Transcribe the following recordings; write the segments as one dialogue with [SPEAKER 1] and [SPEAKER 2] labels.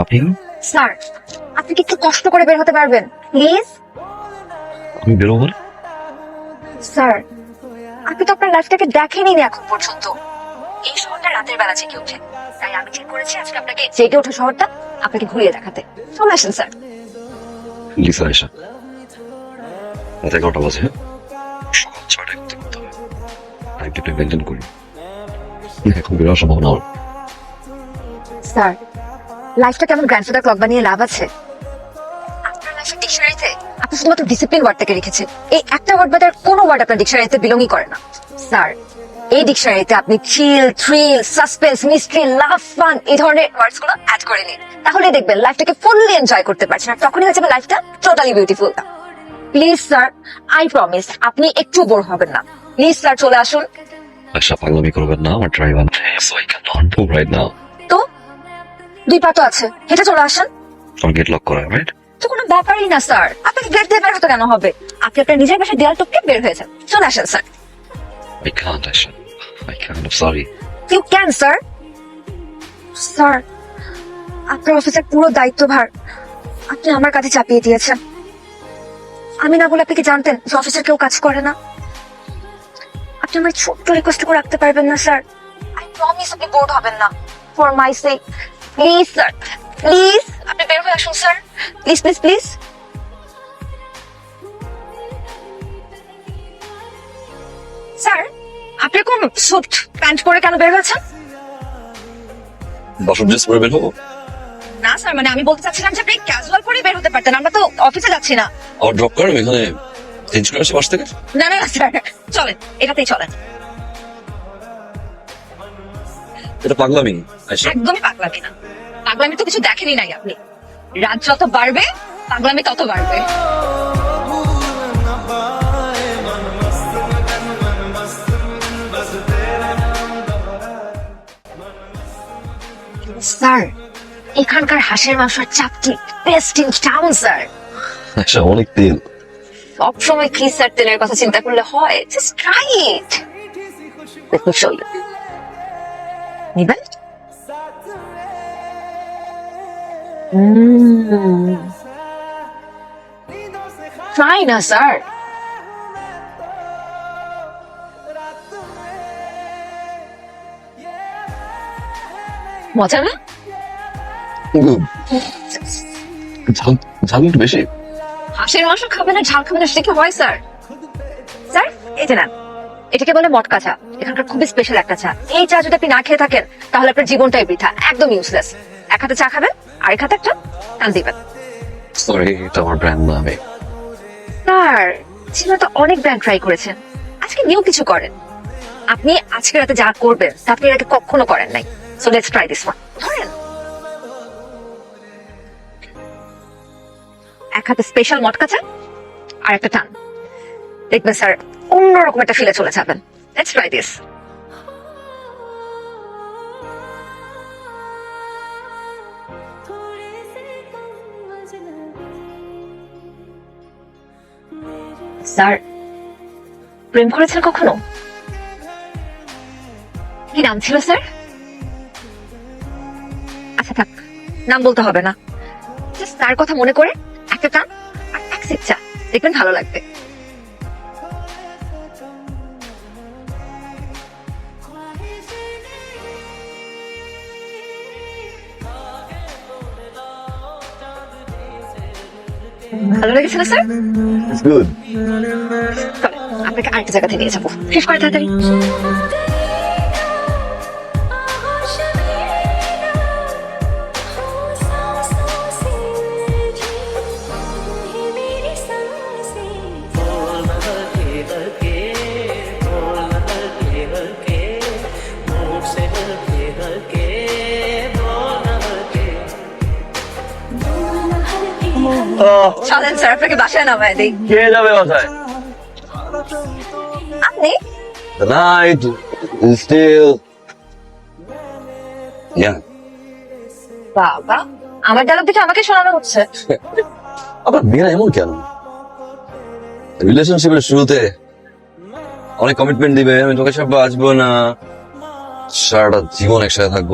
[SPEAKER 1] আপনি?
[SPEAKER 2] স্যার আপনি কি একটু কষ্ট করে বের হতে পারবেন? প্লিজ?
[SPEAKER 1] আমি বেরোবো
[SPEAKER 2] স্যার আপনি তো আপনার লাইফটাকে দেখেনি না এখন পর্যন্ত। এই শহরটা রাতের বেলা জেগে ওঠে। তাই আমি ঠিক করেছি আজকে আপনাকে জেগে ওঠা শহরটা আপনাকে ঘুরিয়ে দেখাতে। চলে আসেন স্যার।
[SPEAKER 1] লিসা আয়সা রাত এগারোটা বাজে? সকাল ছয়টায় করতে করতে হবে। টাইমটা একটু মেনটেন করি। এখন বেরোবার সম্ভাবনা
[SPEAKER 2] স্যার লাইফটা কেমন গ্র্যান্ডফাদার ক্লক বানিয়ে লাভ আছে? আপনার লাইফের ডিকশনারিতে আপনি শুধুমাত্র ডিসিপ্লিন ওয়ার্ডটাকে রেখেছেন। এই একটা ওয়ার্ড বাদে আর কোনো ওয়ার্ড আপনার ডিকশনারিতে বিলংই করে না। স্যার এই ডিকশনারিতে আপনি chill thrill suspense mystery love fun এই ধরনের ওয়ার্ডসগুলো অ্যাড করে নিন। তাহলে দেখবেন লাইফটাকে ফুললি এনজয় করতে পারছেন। আর তখনই হচ্ছে লাইফটা totally beautiful please sir I promise আপনি একটু বোর হবেন না। প্লিজ স্যার চলে আসুন।
[SPEAKER 1] আয়সা পাগলামি করবেন না আমার driver so I can not right
[SPEAKER 2] now দুই পা তো আছে। হেঁটে চলে আসেন।
[SPEAKER 1] আমার গেট লক করা রাইট
[SPEAKER 2] তো কোনো ব্যাপারই না স্যার। আপনাকে গেট দিয়ে বের হতে কেন হবে? আপনি আপনার নিজের পাশে দেয়াল টপকে বের হয়েছেন চলে আসেন sir.
[SPEAKER 1] I can't, Aisha. I can't. I'm sorry.
[SPEAKER 2] You can sir sir আপনার অফিসের পুরো দায়িত্বভার আপনি আমার কাছে চাপিয়ে দিয়েছেন। আমি না বলে আপনি কি জানতেন যে অফিসের কেউ কাজ করে না? আপনি আমার ছোট্ট রিকোয়েস্ট করে রাখতে পারবেন না স্যার। আই প্রমিস আপনি বোর্ড হবেন না। For my sake please sir please আপনি বের হয়ে আসুন sir. Please please please sir আপনি এরকম স্যুট প্যান্ট পরে কেন বের হয়েছেন?
[SPEAKER 1] বাসন ড্রেস পরে বের হব?
[SPEAKER 2] না স্যার মানে আমি বলতে চাচ্ছিলাম যে আপনি ক্যাজুয়াল পরে বের হতে পারতেন আমরা তো অফিসে যাচ্ছি না।
[SPEAKER 1] আর ড্রপ করেন এখানে চেঞ্জ করে আসি বাস থেকে?
[SPEAKER 2] না না না স্যার চলেন এটাতেই চলেন।
[SPEAKER 1] এটা পাগলামি?
[SPEAKER 2] একদমই পাগলামি না। পাগলামি তো কিছু দেখেনি নাই আপনি। রাত যত বাড়বে পাগলামি তত বাড়বে। স্যার এখানকার হাঁসের মাংসের চাপটি best in town sir.
[SPEAKER 1] Aisha অনেক তেল।
[SPEAKER 2] সবসময় কি স্যার তেলের কথা চিন্তা করলে হয়? জাস্ট ট্রাই ইট নিবেন ট্রাই না স্যার মজা না?
[SPEAKER 1] ঝাল ঝাল একটু বেশি।
[SPEAKER 2] হাঁসের মাংস খাবে না ঝাল খাবে না সেটা কি হয় স্যার স্যার এই যে না এটাকে বলে মটকা চা এখানকার খুবই স্পেশাল একটা চা। এই চা যদি আপনি না খেয়ে থাকেন তাহলে আপনার জীবনটাই বৃথা একদম ইউজলেস এক হাতে চা খাবেন আর এক হাতে একটা টান দিবেন।
[SPEAKER 1] সরি এটা ব্র্যান্ড না আমি।
[SPEAKER 2] স্যার জীবনে তো অনেক ব্র্যান্ড ট্রাই করেছেন। আজকে নিউ কিছু করেন। আপনি আজকে রাতে যা করবেন তা আপনি আগে কখনো করেন নাই। So let's try this one ধরেন। এক হাতে স্পেশাল মটকা চা আর একটা টান। দেখবেন স্যার অন্যরকম একটা ফিলে চলে যাবেন। লেটস ট্রাই দিস স্যার প্রেম করেছেন কখনো কি নাম ছিল স্যার আচ্ছা থাক নাম বলতে হবে না তার কথা মনে করে একটা টান আর এক চা দেখবেন ভালো লাগবে ভালো লেগেছে না স্যার?
[SPEAKER 1] গুড
[SPEAKER 2] আপনাকে আরেকটা জায়গাতে নিয়ে যাব। শেষ করে তাড়াতাড়ি। চলেন স্যার আপনাকে বাসায় নামায় দিই।
[SPEAKER 1] কে যাবে বাসায়?
[SPEAKER 2] আপনি?
[SPEAKER 1] Is still. Young.
[SPEAKER 2] বাবা আমার ডায়লগ দেখে আমাকে শোনানো হচ্ছে।
[SPEAKER 1] মেয়েরা এমন কেন? রিলেশনশিপের শুরুতে অনেক কমিটমেন্ট দিবে আমি তোকে সব বাঁচবো না। সারাটা জীবন একসাথে থাকব।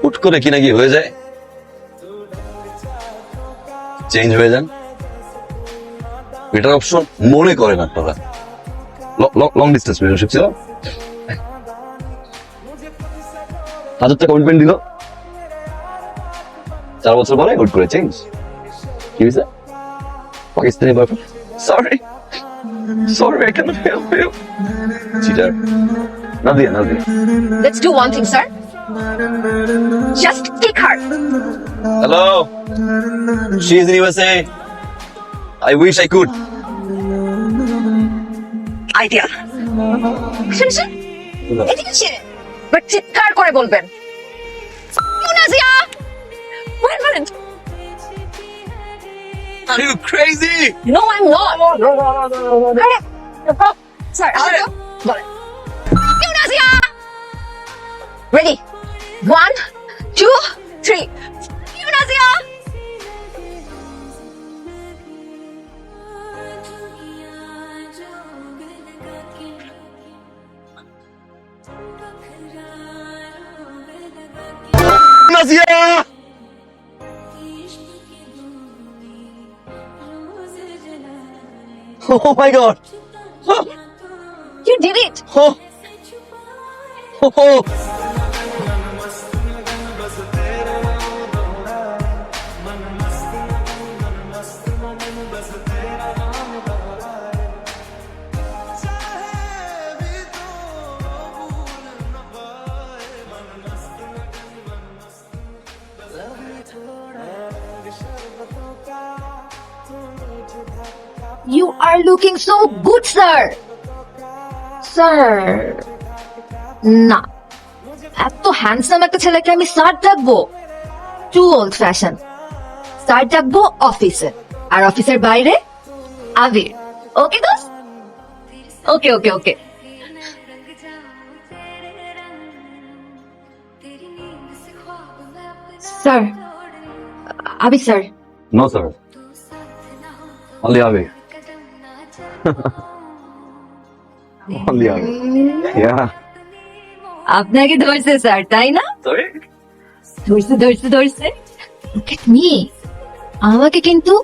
[SPEAKER 1] হুট করে কি নাকি হয়ে যায়? চেঞ্জ হয়ে যান। এটার অপশন মনে করেন আপনারা। লং ডিস্টেন্স রিলেশনশিপ ছিল। হাজার টাকা কমিটমেন্ট দিল। চার বছর পরে হুট করে চেঞ্জ কি হয়েছে? Pakistani boyfriend sorry sorry I can't help you cheater না দিয়া না। দিয়া
[SPEAKER 2] let's do one thing sir just kick her
[SPEAKER 1] Hello. She is in USA. I wish I could.
[SPEAKER 2] Idea শুনছেন এদিকে সে বাট চিৎকার করে বলবেন ইউনাজিয়া wait minute
[SPEAKER 1] Are you crazy?
[SPEAKER 2] No I am not আরে স্যার আরে বলেন ইউনাজিয়া
[SPEAKER 1] 안녕하세요. Oh my god.
[SPEAKER 2] You did it.
[SPEAKER 1] Oh. Oh.
[SPEAKER 2] oh. You are looking so good sir sir না। এত হ্যান্ডসাম একটা ছেলেকে আমি স্যার ডাকবো। টু ওল্ড ফ্যাশন স্যার ডাকবো অফিসে আর অফিসের বাইরে আবির। ওকে দোস্ত? Okay okay okay sir Abir sir
[SPEAKER 1] No, sir. Only Avi.
[SPEAKER 2] আপনাকে ধরছে স্যার তাই না? ধরছে ধরছে ধরছে। Look at me. আমাকে কিন্তু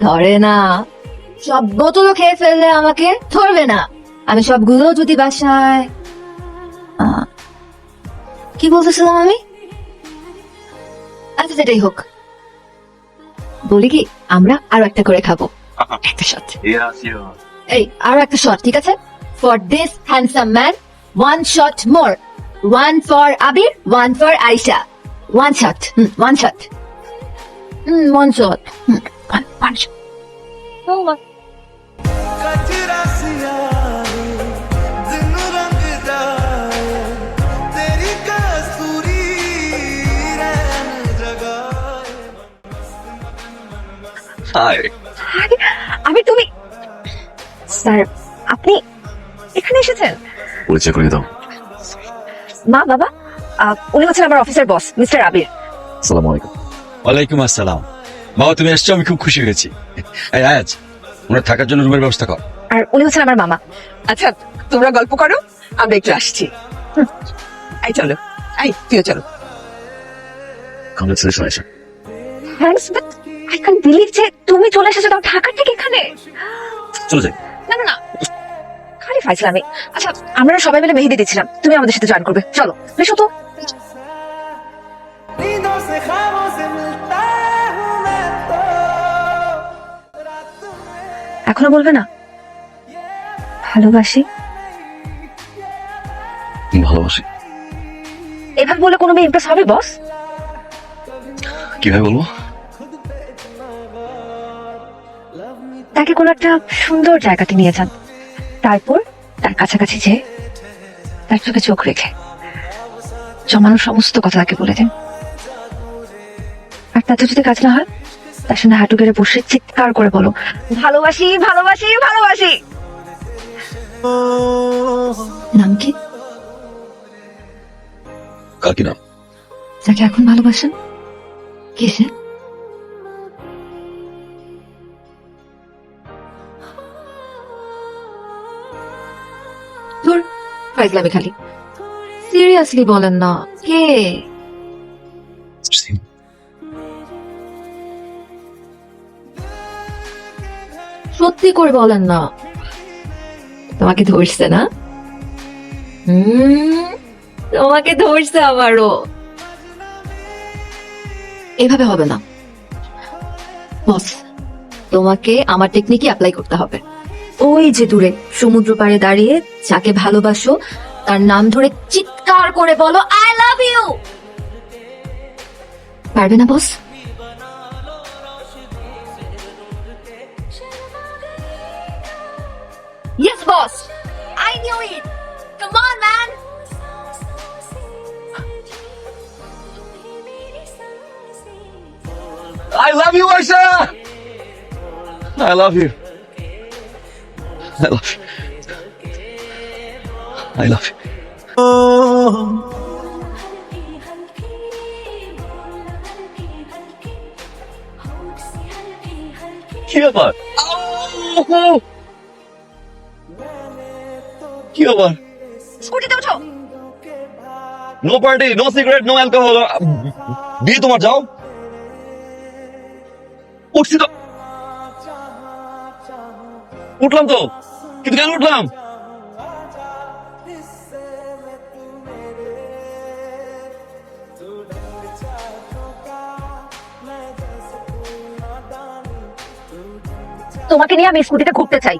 [SPEAKER 2] ধরে না। সব বোতলও খেয়ে ফেললে আমাকে ধরবে না। আমি সবগুলো যদি বাসায় আহ, কি বলতেছিলাম আমি? আচ্ছা যেটাই হোক। বলি কি আমরা আরও একটা করে খাব। একটা শট এই আরো একটা শট ঠিক আছে for this handsome man one shot more one for Abir one for
[SPEAKER 3] Aisha one shot one shot one shot one shot
[SPEAKER 1] Hi.
[SPEAKER 2] আমি তুমি স্যার আপনি এখানে এসেছেন?
[SPEAKER 1] পরিচয় করে দাও।
[SPEAKER 2] মা বাবা উনি হচ্ছেন আমার অফিসের বস মিস্টার আবির।
[SPEAKER 1] সালাম আলাইকুম।
[SPEAKER 4] ওয়ালাইকুম আসসালাম। বাবা তুমি এসছো আমি খুব খুশি হয়েছি। এই ওনার থাকার জন্য রুমের ব্যবস্থা কর।
[SPEAKER 2] আর উনি হচ্ছেন আমার মামা।
[SPEAKER 5] আচ্ছা তোমরা গল্প করো আমি একটু আসছি। হুম। আই চলো। আই তুইও চলো।
[SPEAKER 1] Congratulation Aisha
[SPEAKER 2] thanks but I can't believe যে তুমি চলে এসেছ তাও ঢাকা থেকে এখানে?
[SPEAKER 1] চলে যাই।
[SPEAKER 2] না না না। খালি ফাইসলামি আচ্ছা আমরা সবাই মিলে মেহেদি দিচ্ছিলাম। তুমি আমাদের সাথে জয়েন করবে। চলো বেশ তো। এখনও বলবে না? ভালোবাসি।
[SPEAKER 1] ভালোবাসি।
[SPEAKER 2] এভাবে বলে কোনো মেয়ে ইমপ্রেস হবে বস
[SPEAKER 1] কীভাবে বলব?
[SPEAKER 2] তাকে কোনো একটা সুন্দর জায়গাতে নিয়ে যান। তারপর তার কাছাকাছি যে তার চোখে চোখ রেখে জমানো সমস্ত কথা তাকে বলে দেন। আর তাতে যদি কাজ না হয় তার সঙ্গে হাঁটু গেড়ে বসে চিৎকার করে বলো ভালোবাসি ভালোবাসি ভালোবাসি! নাম কি?
[SPEAKER 1] কার কি নাম
[SPEAKER 2] যাকে এখন ভালোবাসেন? কে সে? ফাইজলামি খালি। সিরিয়াসলি বলেন না কে? সত্যি করে বলেন না। তোমাকে ধরছে না? তোমাকে ধরছে আমারও এভাবে হবে না। বস তোমাকে আমার টেকনিকই অ্যাপ্লাই করতে হবে। ওই যে দূরে সমুদ্র পাড়ে দাঁড়িয়ে যাকে ভালোবাসো তার নাম ধরে চিৎকার করে বলো আই লাভ ইউ পারবে না বস. I knew it. Come.
[SPEAKER 4] I love you, Aisha! I love you. I love you. I love you. কি আউ! কি ব্যাপার?
[SPEAKER 2] স্কুটিতে ওঠো
[SPEAKER 4] no party no cigarette no alcohol বিয়ে তোমার যাও। উঠছি তো। উঠলাম তো। কিন্তু কেন উঠলাম?
[SPEAKER 2] তোমাকে নিয়ে আমি স্কুটিতে ঘুরতে চাই।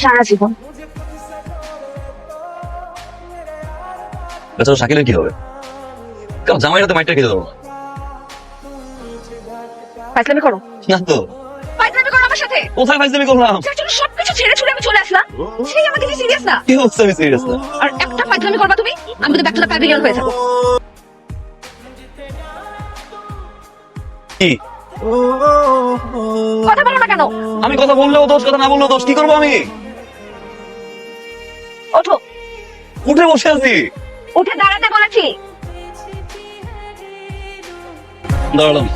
[SPEAKER 2] সারা জীবন।
[SPEAKER 4] বেচারা শাকিলের কি হবে? কারণ জামাইরা তো মাইটটা খেতে দেবো।
[SPEAKER 2] ফাইসলামি করো।
[SPEAKER 4] না তো।
[SPEAKER 2] করো আমার সাথে?
[SPEAKER 4] কোথায় ফাইজলামি করলাম?
[SPEAKER 2] যার জন্য সবকিছু ছেড়ে ছুড়ে আমি চলে আসলাম। সেই আমাকে নিয়ে সিরিয়াস না।
[SPEAKER 4] কি হচ্ছে আমি সিরিয়াস না?
[SPEAKER 2] আর একটা ফাইসলামি করবা তুমি? আমি তো ব্যাক টু দ্য প্যাভিলিয়ন হয়ে যাব
[SPEAKER 4] কি?
[SPEAKER 2] কথা বলো না কেন?
[SPEAKER 4] আমি কথা বললেও দোষ কথা না বললেও দোষ। কি করব আমি?
[SPEAKER 2] ওঠো।
[SPEAKER 4] উঠে বসে আছি।
[SPEAKER 2] উঠে দাঁড়াতে বলেছি।
[SPEAKER 4] দাঁড়ালাম।